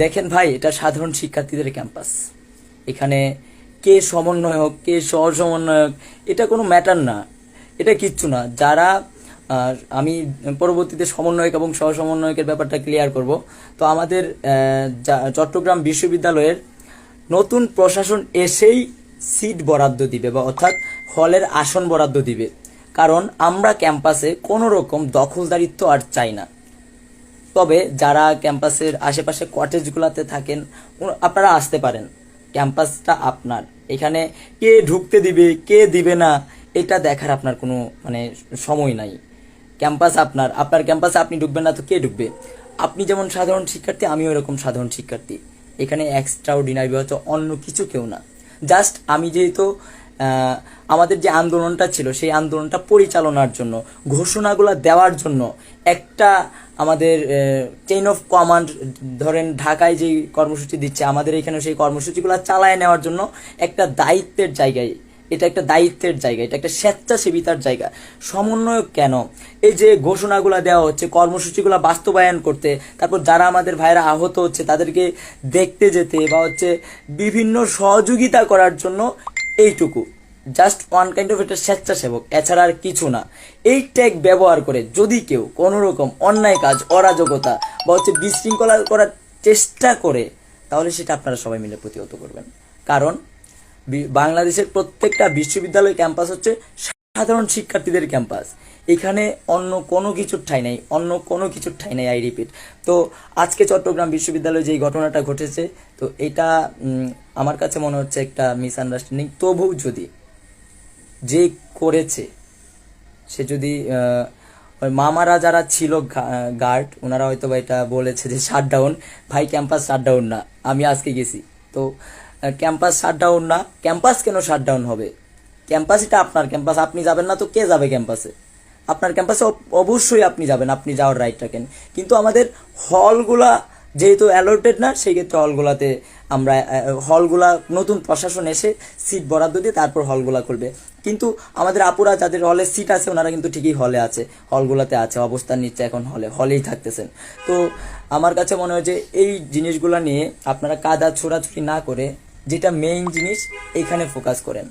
দেখেন ভাই, এটা সাধারণ শিক্ষার্থীদের ক্যাম্পাস। এখানে কে সমন্বয়ক, কে সহ সমন্বয়ক এটা কোনো ম্যাটার না। এটা কিচ্ছু না। যারা আমি পরবর্তীতে সমন্বয়ক এবং সহ সমন্বয়কের ব্যাপারটা ক্লিয়ার করব। তো আমাদের চট্টগ্রাম বিশ্ববিদ্যালয়ের নতুন প্রশাসন এসেই সিট বরাদ্দ দিবে বা অর্থাৎ হলের আসন বরাদ্দ দিবে। কারণ আমরা ক্যাম্পাসে কোনো রকম দখলদারিত্ব আর চাই না। তবে যারা ক্যাম্পাসের আশেপাশে কটেজগুলোতে থাকেন আপনারা আসতে পারেন। ক্যাম্পাসটা আপনার। এখানে কে ঢুকতে দিবে, কে দিবে না, এটা দেখার আপনার কোনো মানে সময় নাই। ক্যাম্পাস আপনার। আপনার ক্যাম্পাসে আপনি ঢুকবেন না তো কে ঢুকবে? আপনি যেমন সাধারণ শিক্ষার্থী, আমিও এরকম সাধারণ শিক্ষার্থী। এখানে এক্সট্রা অর্ডিনারি হচ্ছে অন্য কিছু কেউ না। জাস্ট আমি যেহেতু আমাদের যে আন্দোলনটা ছিল, সেই আন্দোলনটা পরিচালনার জন্য, ঘোষণাগুলো দেওয়ার জন্য একটা আমাদের চেইন অফ কমান্ড ধরেন ঢাকায় যে কর্মসূচি দিচ্ছে, আমাদের এখানে সেই কর্মসূচিগুলো চালায় নেওয়ার জন্য একটা দায়িত্বের জায়গায়, এটা একটা দায়িত্বের জায়গা, এটা একটা স্বেচ্ছাসেবিতার জায়গা। সমন্বয়ক কেন? এই যে ঘোষণাগুলো দেওয়া হচ্ছে, কর্মসূচিগুলো বাস্তবায়ন করতে, তারপর যারা আমাদের ভাইরা আহত হচ্ছে, তাদেরকে দেখতে যেতে বা হচ্ছে বিভিন্ন সহযোগিতা করার জন্য এইটুকু। জাস্ট ওয়ান কাইন্ড অফ একটা স্বেচ্ছাসেবক, এছাড়া আর কিছু না। এই ট্যাগ ব্যবহার করে যদি কেউ কোনো রকম অন্যায় কাজ, অরাজকতা বা হচ্ছে বিশৃঙ্খলা করার চেষ্টা করে, তাহলে সেটা আপনারা সবাই মিলে প্রতিহত করবেন। কারণ বাংলাদেশের প্রত্যেকটা বিশ্ববিদ্যালয় ক্যাম্পাস হচ্ছে সাধারণ শিক্ষার্থীদের ক্যাম্পাস। এখানে অন্য কোনো কিছুর ঠাই নাই, অন্য কোনো কিছুর ঠাই নাই আই রিপিট তো আজকে চট্টগ্রাম বিশ্ববিদ্যালয়ে যেই ঘটনাটা ঘটেছে, তো এটা আমার কাছে মনে হচ্ছে একটা মিসআন্ডারস্ট্যান্ডিং তবু যদি যে করেছে, সে যদি ওই মামারা যারা ছিল গার্ড, ওনারা হয়তো বা এটা বলেছে যে শাটডাউন ভাই ক্যাম্পাস শাটডাউন না, আমি আজকে গেছি। তো ক্যাম্পাস শাটডাউন না ক্যাম্পাস কেন শাটডাউন হবে? ক্যাম্পাস এটা আপনার ক্যাম্পাস আপনি যাবেন না তো কে যাবে ক্যাম্পাসে আপনার ক্যাম্পাসে অবশ্যই আপনি যাবেন, আপনি যাওয়ার রাইট রাখেন কিন্তু আমাদের হলগুলা যেহেতু অ্যালোটেড না সেই ক্ষেত্রে হলগুলাতে আমরা হলগুলা নতুন প্রশাসন এসে সিট বরাদ্দ দিয়ে তারপর হলগুলা খুলবে। কিন্তু আমাদের আপুরা যাদের হলে সিট আছে, ওনারা কিন্তু ঠিকই হলে আছে, হলগুলাতে আছে, অবস্থান নিচ্ছে এখন হলে, হলেই থাকতেছেন। তো আমার কাছে মনে হয় যে এই জিনিসগুলো নিয়ে আপনারা কাদা ছোড়াছুড়ি না করে যেটা মেইন জিনিস, এখানে ফোকাস করেন।